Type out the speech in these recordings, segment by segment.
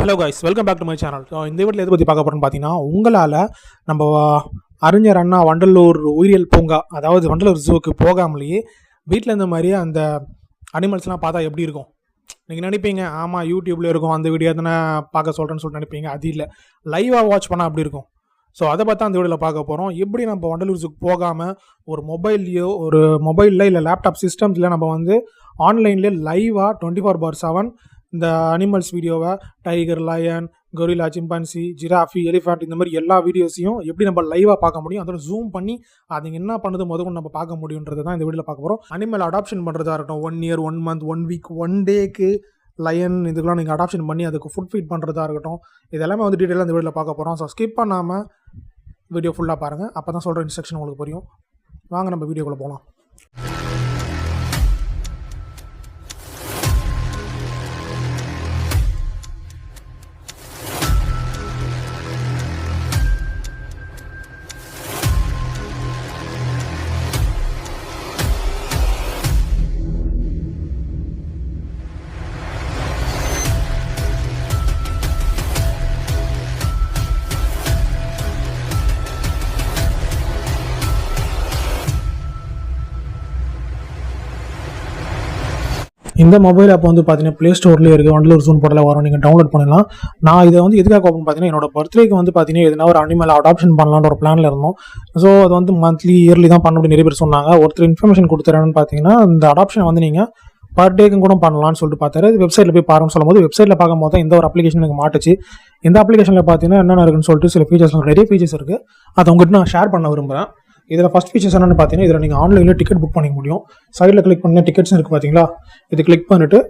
Hello guys welcome back to my channel இந்த வீட்டில் எதை பற்றி பார்க்க போகிறோம்னு பார்த்தீங்கன்னா உங்களால் நம்ம அறிஞர் அண்ணா வண்டலூர் உயிரியல் பூங்கா அதாவது வண்டலூர் ஜூவுக்கு போகாமலேயே வீட்டில் இருந்த மாதிரியே அந்த அனிமல்ஸ்லாம் பார்த்தா எப்படி இருக்கும்? நீங்கள் நினைப்பீங்க ஆமாம் யூடியூப்பில் இருக்கும் அந்த வீடியோ தானே பார்க்க சொல்கிறேன்னு சொல்லிட்டு நினைப்பீங்க. அது இல்லை. லைவாக வாட்ச் பண்ணால் அப்படி இருக்கும். ஸோ அதை பார்த்தா அந்த வீடியோவில் பார்க்க போகிறோம் எப்படி நம்ம வண்டலூர் ஜூக்கு போகாமல் ஒரு மொபைல்லையோ ஒரு மொபைலில் இல்லை லேப்டாப் சிஸ்டம்ஸில் நம்ம வந்து ஆன்லைன்லேயே லைவாக டுவெண்ட்டி ஃபோர் பார் செவன் இந்த அனிமல்ஸ் வீடியோவை tiger lion gorilla chimpanzee giraffe elephant இந்த மாதிரி எல்லா வீடியோஸையும் எப்படி நம்ம லைவாக பார்க்க முடியும் அதோட ஜூம் பண்ணி அது என்ன பண்ணுது முதல்ல நம்ம பார்க்க முடியுன்றது தான் இந்த வீடியோவில் பார்க்க போகிறோம் அனிமல் அடாப்ஷன் பண்ணுறதா இருக்கட்டும் one year one month one week one டேக்கு லயன் இதுக்கெல்லாம் நீங்கள் அடாப்ஷன் பண்ணி அதுக்கு ஃபுட் ஃபீட் பண்ணுறதா இருக்கட்டும் இது எல்லாமே வந்து டீட்டெயிலாக இந்த வீடியோவில் பார்க்க போகிறோம் ஸோ ஸ்கிப் பண்ணாமல் வீடியோ ஃபுல்லாக பாருங்கள் அப்போ தான் சொல்கிற இன்ஸ்ட்ரக்ஷன் உங்களுக்கு புரியும். வாங்க நம்ம வீடியோக்குள்ளே போகலாம் இந்த மொபைல் ஆப் வந்து பார்த்தீங்கன்னா ப்ளே ஸ்டோர்லேயே இருக்குது வண்டலூர் ஜூன் போட்டில் வரும். நீங்கள் டவுன்லோட் பண்ணலாம் நான் இதை வந்து எதுக்காக ஓப்பன் பார்த்தீங்கன்னா என்னோட பர்த்டேக்கு வந்து பார்த்தீங்கன்னா எதுனா ஒரு அனிமல் அடாப்ஷன் பண்ணலான்ற ஒரு பிளானில் இருந்தோம். ஸோ அது வந்து மந்த்லி இயர்லி தான் பண்ண முடியும் நிறைய பேர் சொன்னாங்க. ஒருத்தர் இன்ஃபர்மேஷன் கொடுத்துறேன்னு பார்த்தீங்கன்னா இந்த அடாப்ஷன் வந்து நீங்கள் பர் டேக்கும் கூட பண்ணலாம்னு சொல்லிட்டு பார்த்தாரு. வெப்சைட்டில் போய் பாருன்னு சொல்லும்போது வெப்சைட்டில் பார்க்கும்போது தான் இந்த ஒரு அப்ளிகேஷன் எனக்கு மாட்டுச்சு. இந்த அப்ளிகேஷனில் பார்த்தீங்கன்னா என்னென்ன இருக்குன்னு சொல்லிட்டு சில ஃபீச்சர்ஸ் நிறைய ஃபீச்சர்ஸ் இருக்குது அதை உங்கள்கிட்ட நான் ஷேர் பண்ண விரும்புகிறேன் இதில் ஃபஸ்ட் ஃபீச்சர்ஸ் என்னென்னு பார்த்தீங்கன்னா இதில் நீங்கள் ஆன்லைனில் டிக்கெட் புக் பண்ணிக்க முடியும். சைடில் கிளிக் பண்ண டிக்கெட்ஸ் இருக்குது பார்த்தீங்களா? இது கிளிக் பண்ணிவிட்டு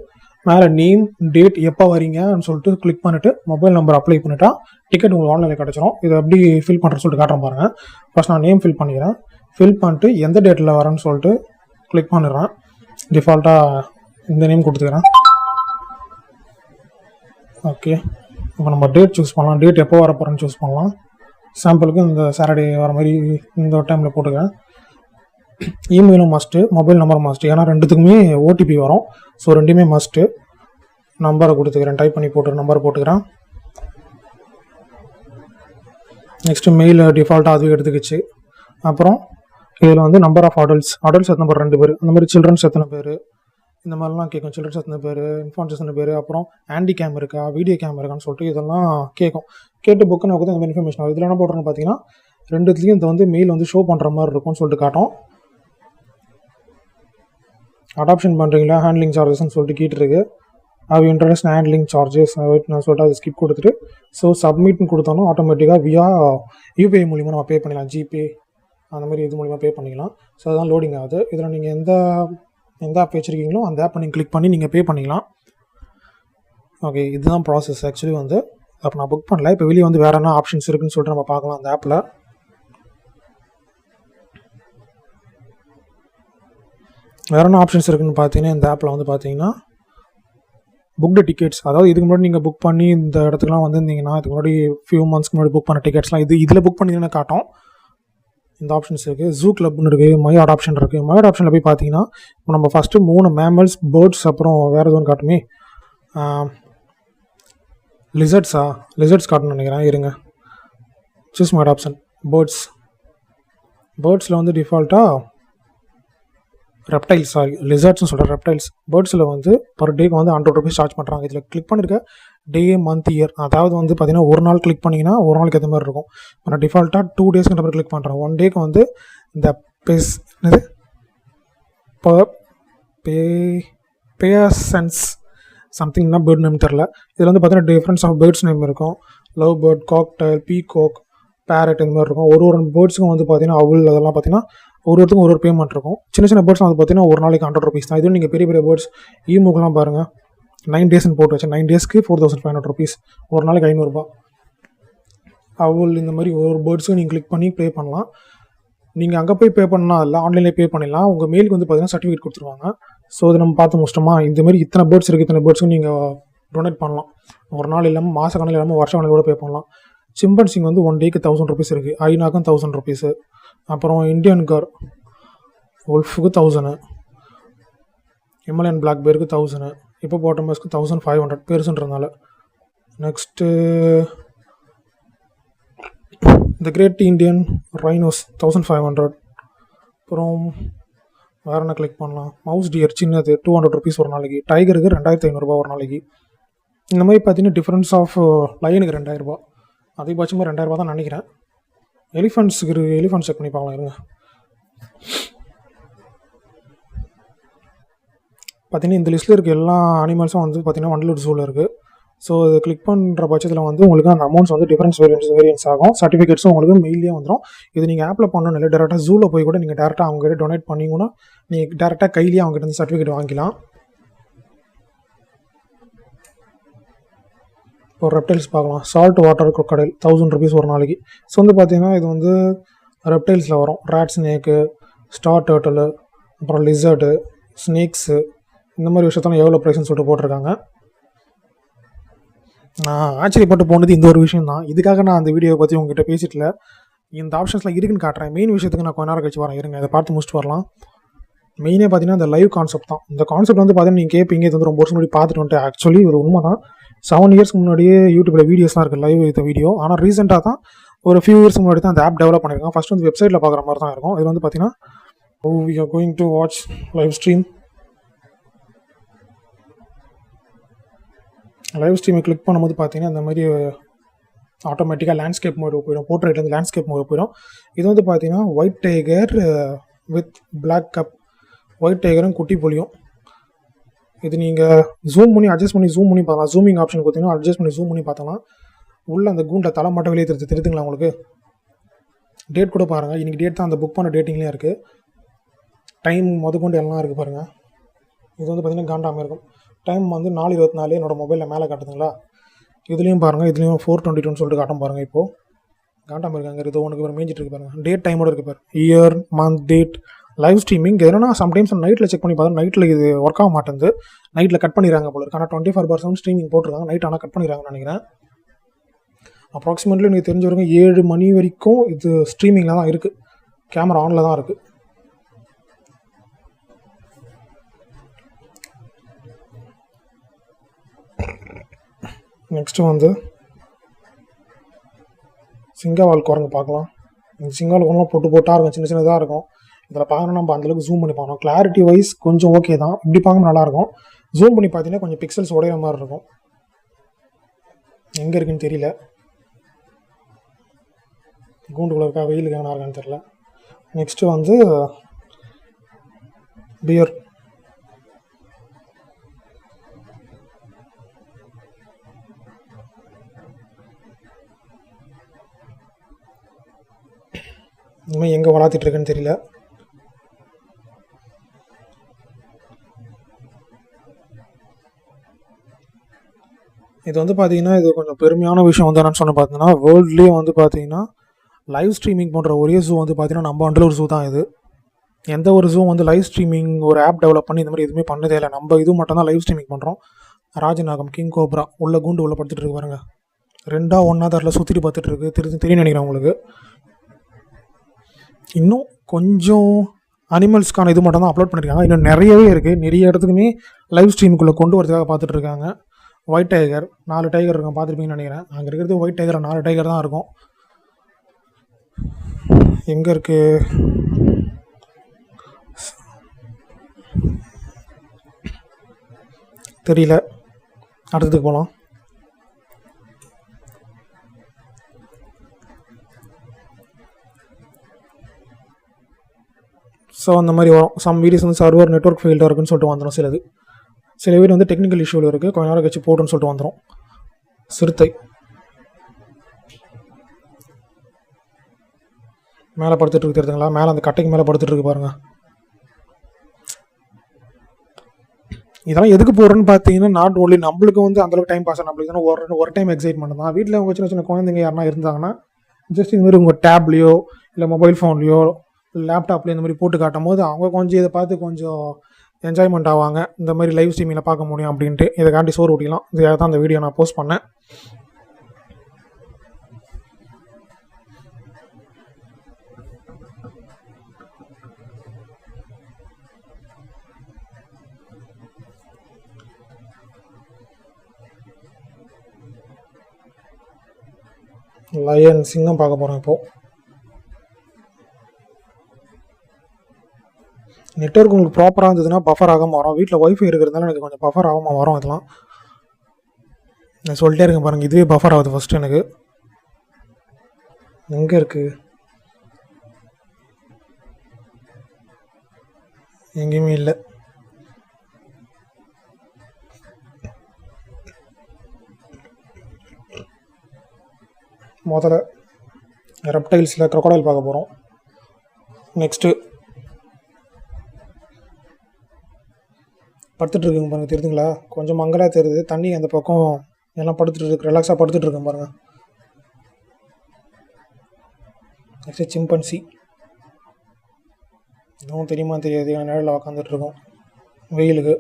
மேலே நேம் டேட் எப்போ வரீங்கன்னு சொல்லிட்டு கிளிக் பண்ணிவிட்டு மொபைல் நம்பர் அப்ளை பண்ணிட்டா டிக்கெட் உங்களுக்கு ஆன்லைனில் கிடச்சிரும். இதை எப்படி ஃபில் பண்ணுறேன்னு சொல்லிட்டு காட்டுறேன் பாருங்கள் ஃபஸ்ட் நான் நேம் ஃபில் பண்ணிக்கிறேன். ஃபில் பண்ணிட்டு எந்த டேட்டில் வரேன்னு சொல்லிட்டு கிளிக் பண்ணிடுறேன். டிஃபால்ட்டாக இந்த நேம் கொடுத்துக்கிறேன். ஓகே இப்போ நம்ம டேட் சூஸ் பண்ணலாம். டேட் எப்போ வர போகிறேன்னு சூஸ் பண்ணலாம். சாம்பிளுக்கு இந்த சாட்டர்டே வர மாதிரி இந்த டைமில் போட்டுக்கிறேன். இமெயிலும் மஸ்ட்டு மொபைல் நம்பர் மஸ்ட்டு ஏன்னா ரெண்டுத்துக்குமே ஓடிபி வரும். ஸோ ரெண்டுமே மஸ்ட்டு நம்பரை கொடுத்துக்கிறேன். டைப் பண்ணி போட்டு நம்பர் போட்டுக்கிறேன். நெக்ஸ்ட்டு மெயில் டிஃபால்ட்டாக அதுவே எடுத்துக்கிச்சு. அப்புறம் இதில் வந்து நம்பர் ஆஃப் அடல்ட்ஸ் அடல்ட்ஸ் எத்தனை பேர்? ரெண்டு பேர். அந்த மாதிரி சில்ட்ரன்ஸ் எத்தனை பேர்? இந்த மாதிரிலாம் கேட்கும் சில்ட்ரன்ஸ் எத்தனை பேர் இன்ஃபான்ஸ் எத்தனை பேர் அப்புறம் ஹேண்டி கேம் இருக்கா வீடியோ கேம் இருக்கான்னு சொல்லிட்டு இதெல்லாம் கேட்கும் கேட்டு புக்கு நமக்கு இந்த இன்ஃபர்மேஷன் வரும். இதில் என்ன போடுறோம்னு பார்த்தீங்கன்னா ரெண்டுத்துலேயும் இந்த வந்து மெயில் வந்து ஷோ பண்ணுற மாதிரி இருக்கும்னு சொல்லிட்டு காட்டும். அடாப்ஷன் பண்ணுறீங்களா ஹேண்ட்லிங் சார்ஜஸ்ன்னு சொல்லிட்டு கேட்டுருக்கு. அது இன்ட்ரெஸ்ட் ஹேண்ட்லிங் சார்ஜஸ் நான் சொல்லிட்டு அது ஸ்கிப் கொடுத்துட்டு ஸோ சப்மிட்னு கொடுத்தாலும் ஆட்டோமேட்டிக்காக வியா யூபிஐ மூலிமா நம்ம பே பண்ணிக்கலாம் ஜிபே அந்த மாதிரி இது மூலிமா பே பண்ணிக்கலாம். ஸோ அதுதான் லோடிங் ஆகுது. இதில் நீங்கள் எந்த எந்த ஆப் வச்சுருக்கீங்களோ அந்த ஆப்பை நீங்கள் கிளிக் பண்ணி நீங்கள் பே பண்ணிக்கலாம். ஓகே இதுதான் ப்ராசஸ் ஆக்சுவலி வந்து அப்போ நான் புக் பண்ணல. இப்போ வெளியே வந்து வேறு என்ன ஆப்ஷன்ஸ் இருக்குன்னு சொல்லிட்டு நம்ம பார்க்கலாம் அந்த ஆப்பில் வேறு என்ன ஆப்ஷன்ஸ் இருக்குன்னு பார்த்தீங்கன்னா இந்த ஆப்பில் வந்து பார்த்தீங்கன்னா புக்டு டிக்கெட்ஸ் அதாவது இதுக்கு முன்னாடி நீங்கள் புக் பண்ணி இந்த இடத்துக்குலாம் வந்திருந்தீங்கன்னா இதுக்கு முன்னாடி ஃபியூ மந்த்ஸ்க்கு முன்னாடி புக் பண்ண டிக்கெட்ஸ்லாம் இது இதில் புக் பண்ணிங்கன்னா காட்டும். இந்த ஆப்ஷன்ஸ் இருக்குது ஜூ கிளப்னு இருக்குது மை ஆப்ஷன் இருக்குது மயோட் ஆப்ஷனில் போய் பார்த்தீங்கன்னா இப்போ நம்ம ஃபஸ்ட்டு மூணு மேமல்ஸ் பேர்ட்ஸ் அப்புறம் வேறு எதுவும் காட்டுமே. லிசர்ட்ஸா லிசர்ட்ஸ் காட்டணும்னு நினைக்கிறேன். இருங்க. சூஸ் மை அடாப்ஷன் பேர்ட்ஸ் பேர்ட்ஸில் வந்து டிஃபால்ட்டாக ரெப்டைல்ஸ் சாரி லிசர்ட்ஸ்னு சொல்கிறேன் ரெப்டைல்ஸ் பேர்ட்ஸில் வந்து பர் டேக்கு வந்து ஹண்ட்ரட் ருபீஸ் சார்ஜ் பண்ணுறாங்க இதில் கிளிக் பண்ணிருக்க டே மந்த் இயர் அதாவது வந்து பார்த்தீங்கன்னா ஒரு நாள் கிளிக் பண்ணிங்கன்னா ஒரு நாளுக்கு எந்த மாதிரி இருக்கும். நான் டிஃபால்ட்டாக டூ டேஸ்க்கு நம்பர் கிளிக் பண்ணுறேன் ஒன் டேக்கு வந்து இந்த பெஸ் என்னது? பே பேசன்ஸ் சம்திங்னா பேர்ட் நேம் தெரில இதில் வந்து பார்த்தீங்கன்னா டிஃப்ரென்ஸ் ஆஃப் பேர்ட்ஸ் நேம் இருக்கும். Love bird cockatiel peacock parrot இந்த மாதிரி இருக்கும். ஒரு ஒரு பேர்ட்ஸுக்கும் வந்து பார்த்தீங்கன்னா அவுல் அதெல்லாம் பார்த்தீங்கன்னா ஒரு ஒருத்தருக்கும் ஒரு ஒரு பேமெண்ட் இருக்கும். சின்ன சின்ன பேர்ட்ஸ் வந்து பார்த்தீங்கன்னா ஒரு நாளைக்கு ஹண்ட்ரட் ருபீஸ் தான். இதுவும் நீங்கள் பெரிய பெரிய பேர்ட்ஸ் ஈமுக்கெலாம் பாருங்கள் நைன் டேஸ்னு போட்டு வச்சேன். நைன் டேஸ்க்கு four thousand five hundred rupees ஒரு நாளைக்கு ஐநூறுரூபா அவள் இந்த மாதிரி ஒவ்வொரு பேர்ட்ஸும் நீங்கள் கிளிக் பண்ணி பே பண்ணலாம். நீங்கள் அங்கே போய் பே பண்ணால் இல்லை ஆன்லைனில் பே பண்ணிடலாம். உங்கள் மெயிலுக்கு வந்து பார்த்தீங்கன்னா சர்டிஃபிகேட் கொடுத்துருவாங்க. ஸோ இது நம்ம பார்த்து முடிச்சிட்டோமா? இந்த மாதிரி இத்தனை பேர்ட்ஸ் இருக்குது இத்தனை பேர்ட்ஸும் நீங்கள் டொனேட் பண்ணலாம். ஒரு நாள் இல்லாமல் மாத கணக்கில் இல்லாமல் வருஷ கணக்கில் கூட பே பண்ணலாம். சிம்பன்சிங் வந்து ஒன் டேக்கு தௌசண்ட் ருபீஸ் இருக்குது ஐநாக்கும் தௌசண்ட் ருபீஸு அப்புறம் இந்தியன் கார் உல்ஃபுக்கு தௌசண்ட் எம்எல்என் பிளாக் பேருக்கு தௌசண்ட் இப்போ பாட்டமஸ்க்கு thousand five hundred பெருசுன்றதுனால. Next the great Indian rhinos thousand five hundred அப்புறம் வேறு என்ன கிளிக் பண்ணலாம்? மவுஸ் டியர் சின்னது டூ ஹண்ட்ரட் ருபீஸ் ஒரு நாளைக்கு. டைகருக்கு ரெண்டாயிரத்தி ஐநூறுரூபா ஒரு நாளைக்கு. இந்த மாதிரி பார்த்தீங்கன்னா டிஃப்ரென்ஸ் ஆஃப் லைனுக்கு uh, ரெண்டாயிரரூபா அதிகபட்சமாக ரெண்டாயிரரூபா தான் நினைக்கிறேன். எலிஃபண்ட்ஸுக்கு எலிஃபண்ட் செக் பண்ணி பார்க்கலாம் இருங்க. பார்த்தீங்கன்னா இந்த லிஸ்ட்டில் இருக்க எல்லா அனிமல்ஸும் வந்து பார்த்தீங்கன்னா வண்டலூர் ஜூவில் இருக்குது ஸோ இது கிளிக் பண்ணுற பட்சத்தில் வந்து உங்களுக்கு அந்த அமௌண்ட்ஸ் வந்து டிஃபரன்ஸ் வேரியன்ஸ் வேரியன்ஸ் ஆகும். சர்டிஃபிகேட்ஸும் உங்களுக்கு மெயிலே வந்துடும் இது நீங்கள் ஆப்பில் பண்ணணும் இல்லை டேரெக்டாக ஜூவில் போய் கூட நீங்கள் டேரெக்டாக அவங்ககிட்ட டொனேட் பண்ணிங்கன்னா நீங்கள் டேரெக்டாக கையிலேயே அவங்ககிட்ட வந்து சர்டிஃபிகேட் வாங்கிக்கலாம். இப்போ ரெப்டைல்ஸ் பார்க்கலாம். Salt water crocodile thousand rupees ஒரு நாளைக்கு. ஸோ வந்து பார்த்தீங்கன்னா இது வந்து ரெப்டைல்ஸில் வரும். ரேட் ஸ்னேக்கு ஸ்டார் டேர்ட்டலு அப்புறம் லிசர்டு ஸ்னேக்ஸு இந்த மாதிரி விஷயத்தெல்லாம் எவ்வளோ ப்ரைஸ்னு சொல்லிட்டு போட்டிருக்காங்க. நான் ஆச்சரியப்பட்டு போனது இந்த ஒரு விஷயம் தான் இதுக்காக நான் அந்த வீடியோவை பற்றி உங்ககிட்ட பேசிட்டல. இந்த ஆப்ஷன்ஸ்லாம் இருக்குன்னு காட்டுறேன். மெயின் விஷயத்துக்கு நான் கொஞ்ச நேரம் கழிச்சு வரேன். இருங்க இதை பார்த்து முடிச்சுட்டு வரலாம். மெயினே பார்த்தீங்கன்னா இந்த லைவ் கான்செப்ட் தான். இந்த கான்செப்ட் வந்து பார்த்தீங்கன்னா நீங்கள் கேட்பீங்க இது வந்து ரொம்ப வருஷம் முன்னாடி பார்த்துட்டு வந்துட்டு ஆக்சுவலி இது உண்மை தான் செவன் இயர்ஸ்க்கு முன்னாடியே யூடியூப்பில் வீடியோஸ்லாம் இருக்குது லைவ் இந்த வீடியோ ஆனால் ரீசெண்டாக தான் ஒரு ஃபியூ இயர்ஸ் முன்னாடி தான் அந்த ஆப் டெவலப் பண்ணியிருக்காங்க. ஃபஸ்ட் வந்து வெப்சைட்டில் பார்க்குற மாதிரி தான் இருக்கும். இது வந்து பார்த்தீங்கன்னா we are going to watch live stream live ஸ்ட்ரீமை click பண்ணும்போது பார்த்தீங்கன்னா இந்த மாதிரி ஆட்டோமேட்டிக்காக லேண்ட்ஸ்கேப் மோடு போயிடும் போர்ட்ரேட்லேருந்து லேண்ட்ஸ்கேப் மோடு போயிடும் இது வந்து பார்த்தீங்கன்னா white tiger with black cub white டைகரும் குட்டி புலியும். இது நீங்கள் ஜூம் பண்ணி அட்ஜஸ்ட் பண்ணி ஜூம் பண்ணி பார்க்கலாம். ஜூமிங் ஆப்ஷன் கொடுத்தீங்கன்னா அட்ஜஸ்ட் பண்ணி ஜூம் பண்ணி பார்த்தோம்னா உள்ள அந்த கூண்டை தலை மட்டும் வெளியே தெரிஞ்சு தெரியுதுங்களா உங்களுக்கு? டேட் கூட பாருங்கள் இன்றைக்கி டேட் தான். அந்த புக் பண்ண டேட்டிங்லேயே இருக்குது டைம் முதற்கொண்டு எல்லாம் இருக்குது பாருங்கள் இது வந்து பார்த்தீங்கன்னா காண்டாமல் இருக்கும். டைம் வந்து நாலு இருபத்தி நாலு என்னோட மொபைலில் மேலே காட்டுதுங்களா? இதுலேயும் பாருங்கள் இதுலேயும் ஃபோர் டுவெண்ட்டி டூன்னு சொல்லிட்டு காட்டும் பாருங்கள் இப்போது காட்டாமல் இருக்காங்க இது உனக்கு மேய்ஞ்சிட்டு இருக்கு பாருங்க. டேட் டைமோட இருக்கு பாரு. Year month date live streaming என்னன்னா சம்டைம்ஸ் நைட்டில் செக் பண்ணி பார்த்தா நைட்டில் இது ஒர்க் ஆக மாட்டேங்குது. நைட்டில் கட் பண்ணிடுறாங்க போல இருக்கு. ஆனால் டுவெண்ட்டி ஃபோர் பர்சன்ட் ஸ்ட்ரீமிங் போட்டிருக்காங்க. நைட் ஆனால் கட் பண்ணிடுறாங்கன்னு நினைக்கிறேன். அப்ராக்சிமேட்லி எனக்கு தெரிஞ்ச வரைக்கும் ஏழு மணி வரைக்கும் இது ஸ்ட்ரீமிங்கில் தான் இருக்குது கேமரா ஆனில் தான் இருக்குது நெக்ஸ்ட்டு வந்து சிங்கவால் குரங்கு பார்க்கலாம். இந்த சிங்கவால் குரங்குலாம் போட்டு போட்டாக இருக்கும் சின்ன சின்னதாக இருக்கும். இதில் பார்க்கணும் நம்ம அந்தளவுக்கு ஜூம் பண்ணி பார்க்கணும். கிளாரிட்டி வைஸ் கொஞ்சம் ஓகே தான். இப்படி பார்க்க நல்லாயிருக்கும் ஜூம் பண்ணி பார்த்தீங்கன்னா கொஞ்சம் பிக்சல்ஸ் உடையிற மாதிரி இருக்கும். எங்கே இருக்குன்னு தெரியல. கூண்டுக்குள்ள இருக்கா வெயிலுக்கு எங்கே இருக்கான்னு தெரியல. நெக்ஸ்ட்டு வந்து பியர் இனிமேல் எங்கே வளர்த்துட்ருக்குன்னு தெரியல. இது வந்து பார்த்தீங்கன்னா இது கொஞ்சம் பெருமையான விஷயம் வந்து என்னன்னு சொன்ன பார்த்தீங்கன்னா வேர்ல்ட்லேயே வந்து பார்த்தீங்கன்னா லைவ் ஸ்ட்ரீமிங் பண்ணுற ஒரே ஜூ வந்து பார்த்தீங்கன்னா நம்ம அண்டர் ஒரு ஜூ தான் இது. எந்த ஒரு ஜூ வந்து லைவ் ஸ்ட்ரீமிங் ஒரு ஆப் டெவலப் பண்ணி இந்த மாதிரி எதுவுமே பண்ணதே இல்லை. நம்ம இது மட்டும் தான் லைவ் ஸ்ட்ரீமிங் பண்ணுறோம் ராஜநாகம் கிங் கோப்ரா உள்ள கூண்டு உள்ள படுத்துட்டு இருக்கு பாருங்க. ரெண்டாக ஒன்றா தரில் சுற்றிட்டு பார்த்துட்டு இருக்கு. தெரிஞ்சு தெரியும் நினைக்கிறேன் உங்களுக்கு. இன்னும் கொஞ்சம் அனிமல்ஸ்க்கான இது மட்டும் தான் அப்லோட் பண்ணியிருக்காங்க இன்னும் நிறையவே இருக்குது நிறைய இடத்துக்குமே லைவ் ஸ்ட்ரீமுக்குள்ளே கொண்டு வரதுக்காக பார்த்துட்டு இருக்காங்க ஒயிட் டைகர் நாலு டைகர் இருக்கும் பார்த்துருப்பீங்கன்னு நினைக்கிறேன். அங்கே இருக்கிறது ஒயிட் டைகர் நாலு டைகர் தான் இருக்கும். எங்கே இருக்குது தெரியல. அடுத்ததுக்கு போகலாம் ஸோ அந்த மாதிரி வரும். சம் வீடியோஸ் வந்து சர்வர் நெட்ஒர்க் ஃபெயில்டாக இருக்குன்னு சொல்லிட்டு வந்துடும் சிலது. சில வீடு வந்து டெக்னிக்கல் இஷ்யூவில் இருக்குது கொஞ்ச நேரம் கழிச்சு போட்டுன்னு சொல்லிட்டு வந்துடும் சிறுத்தை. மேலே படுத்துட்டு இருக்கு தெரியுதுங்களா? மேலே அந்த கட்டைக்கு மேலே படுத்துட்டு இருக்கு பாருங்க. இதெல்லாம் எதுக்கு போடுறேன்னு பார்த்தீங்கன்னா நாட் ஓன்லி நம்மளுக்கு வந்து அந்தளவுக்கு டைம் பாஸ் நம்மளுக்கு தானே ஒரு ஒரு டைம் எக்ஸைட்மெண்ட் தான். வீட்டில் அவங்க சின்ன சின்ன குழந்தைங்க யாருனா இருந்தாங்கன்னா ஜஸ்ட் இந்த மாதிரி உங்கள் டேப்லேயோ இல்லை மொபைல் ஃபோன்லேயோ லேப்டாப்பில் இந்த மாதிரி போட்டு காட்டும் போது அவங்க கொஞ்சம் இதை பார்த்து கொஞ்சம் என்ஜாய்மெண்ட் ஆவாங்க. இந்த மாதிரி லைவ் ஸ்ட்ரீமிங்கில் பார்க்க முடியும் அப்படின்ட்டு. இதை காட்டி சோறு ஊட்டிக்கலாம் இதுக்காக தான் அந்த வீடியோ நான் போஸ்ட் பண்ணேன். லயன் சிங்கம் பார்க்க போகிறோம் இப்போது நெட்ஒர்க் உங்களுக்கு ப்ராப்பராக இருந்ததுன்னா பஃபர் ஆகாமல் வரும். வீட்டில் ஒய்ஃபை இருக்கிறதுனால எனக்கு கொஞ்சம் பஃபர் ஆகாமல் வரும் இதெல்லாம் நான் சொல்லிட்டே இருக்கேன் பாருங்கள் இதுவே பஃபர் ஆகுது ஃபஸ்ட்டு எனக்கு. எங்கே இருக்குது எங்கேயுமே இல்லை. முதல்ல ரெப்டைல்ஸில் க்ரொக்கடைல் பார்க்க போகிறோம் நெக்ஸ்ட்டு படுத்துட்டு இருக்குங்க பாருங்க தெரியுதுங்களா? கொஞ்சம் மங்கலாக தெரியுது. தண்ணி அந்த பக்கம் எல்லாம் படுத்துட்டு இருக்கு ரிலாக்ஸாக படுத்துட்டு பாருங்கள் பாருங்க. நெக்ஸ்ட் சிம்பன்சி இதுவும் தெரியுமா தெரியாது. என் நிழலில் உக்காந்துட்டு இருக்கோம் வெயிலுக்கு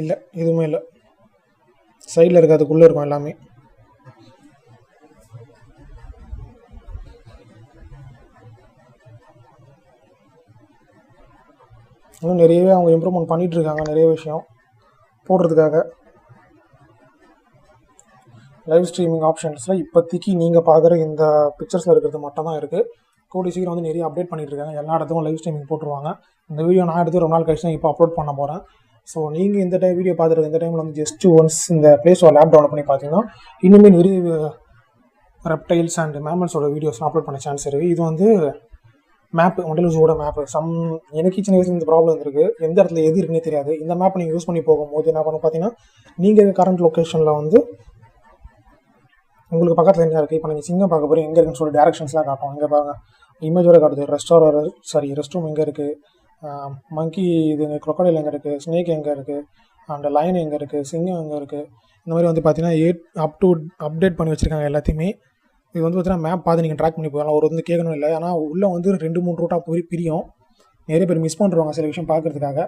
இல்லை. எதுவுமே இல்லை. சைடில் இருக்காதுக்குள்ளே இருக்கும் எல்லாமே. இன்னும் நிறையவே அவங்க இம்ப்ரூவ்மெண்ட் பண்ணிட்டு இருக்காங்க நிறைய விஷயம் போடுறதுக்காக. லைவ் ஸ்ட்ரீமிங் ஆப்ஷன்ஸில் இப்போதைக்கு நீங்கள் பார்க்குற இந்த பிக்சர்ஸில் இருக்கிறது மட்டும் தான் இருக்குது கூடிய சீக்கிரம் வந்து நிறைய அப்டேட் பண்ணிட்டு இருக்காங்க எல்லா இடத்துக்கும் லைவ் ஸ்ட்ரீமிங் போட்டுருவாங்க. இந்த வீடியோ நான் எடுத்து ரொம்ப நாள் கழிச்சு தான் இப்போ அப்லோட் பண்ண போகிறேன் ஸோ நீங்கள் இந்த டைம் வீடியோ பார்த்துருக்க இந்த டைமில் வந்து ஜஸ்ட் ஒன்ஸ் இந்த ப்ளே ஸ்டோர் லேப் டவுன்லோட் பண்ணி பார்த்தீங்கன்னா இன்னுமே நிறைய ரெப்டைல்ஸ் அண்ட் மேமல்ஸோட வீடியோஸ்லாம் அப்லோட் பண்ண சான்ஸ் இருக்குது இது வந்து மேப் மண்டலூஸோட மேப் சம் எனக்கு சின்ன வயசுல இந்த ப்ராப்ளம் இருந்திருக்கு. எந்த இடத்துல எது இருக்குன்னே தெரியாது. இந்த மேப் நீங்கள் யூஸ் பண்ணி போகும்போது என்ன பண்ண பார்த்தீங்கன்னா நீங்கள் கரண்ட் லொக்கேஷனில் வந்து உங்களுக்கு பக்கத்தில் என்ன இருக்குது இப்போ நீங்கள் சிங்கம் பார்க்க போகிறீங்க எங்கே இருக்குன்னு சொல்லி டேரக்ஷன்ஸ்லாம் காட்டும். இங்கே பாருங்க. இமேஜோட காட்டுது. ரெஸ்டாரண்ட் சாரி ரெஸ்ட் ரூம் எங்கே இருக்குது மங்கி இது குரொக்கடையில் எங்கே இருக்குது ஸ்னேக் எங்கே இருக்குது அண்ட் லைன் எங்கே இருக்குது சிங்கம் எங்கே இருக்குது இந்த மாதிரி வந்து பார்த்தீங்கன்னா எயிட் அப் டு அப்டேட் பண்ணி வச்சுருக்காங்க எல்லாத்தையுமே. இது வந்து பார்த்தீங்கன்னா மேப் பார்த்து நீங்கள் ட்ராக் பண்ணி போகலாம் ஒரு வந்து கேட்கணும் இல்லை. ஆனால் உள்ளே வந்து ரெண்டு மூணு ரூட்டாக போய் பிரியும். நிறைய பேர் மிஸ் பண்ணுறாங்க சில விஷயம் பார்க்கறதுக்காக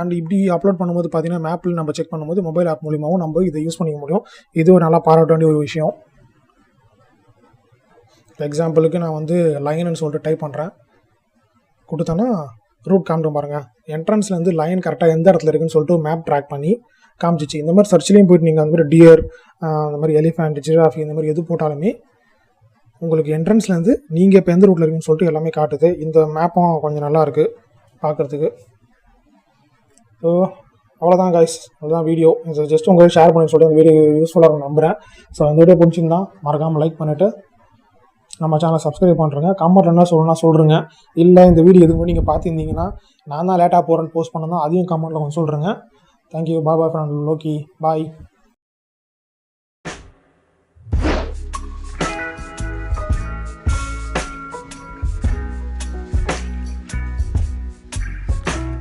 அண்ட் இப்படி அப்லோட் பண்ணும்போது பார்த்தீங்கன்னா மேப்பில் நம்ம செக் பண்ணும்போது மொபைல் ஆப் மூலியமாகவும் நம்ம இதை யூஸ் பண்ணிக்க முடியும். இது ஒரு நல்லா பாராட்ட வேண்டிய ஒரு விஷயம். எக்ஸாம்பிளுக்கு நான் வந்து லைனுன்னு சொல்லிட்டு டைப் பண்ணுறேன் கொடுத்தேன்னா ரூட் காமிட்டு பாருங்கள் என்ட்ரன்ஸ்லேருந்து லைன் கரெக்டாக எந்த இடத்துல இருக்குன்னு சொல்லிட்டு மேப் ட்ராக் பண்ணி காமிச்சிச்சு. இந்த மாதிரி சர்ச்லேயும் போயிட்டு நீங்கள் அந்த மாதிரி டியர் அந்த மாதிரி எலிஃபேண்ட் ஜிராஃபி இந்த மாதிரி எது போட்டாலுமே உங்களுக்கு என்ட்ரன்ஸ்லேருந்து நீங்கள் இப்போ எந்த ரூட்டில் இருக்குன்னு சொல்லிட்டு எல்லாமே காட்டுது. இந்த மேப்பும் கொஞ்சம் நல்லா இருக்குது பார்க்குறதுக்கு ஸோ அவ்வளோதான் கைஸ் அதுதான் வீடியோ இது ஜஸ்ட் உங்களுக்கு ஷேர் பண்ணி சொல்லிட்டு அந்த வீடியோ யூஸ்ஃபுல்லாக இருக்கும் நம்புகிறேன் ஸோ அந்த வீடியோ பிடிச்சிருந்தா மறக்காமல் லைக் பண்ணிவிட்டு நம்ம சேனலை சப்ஸ்கிரைப் பண்ணுறேங்க கமெண்ட் என்ன சொல்லணும்னா சொல்கிறேங்க இல்லை இந்த வீடியோ எதுவும் நீங்கள் பார்த்துருந்தீங்கன்னா நான் தான் லேட்டாக போகிறேன்னு போஸ்ட் பண்ணணும் அதையும் கமெண்ட்டில் கொஞ்சம் சொல்கிறேங்க thank you bye bye friend Loki bye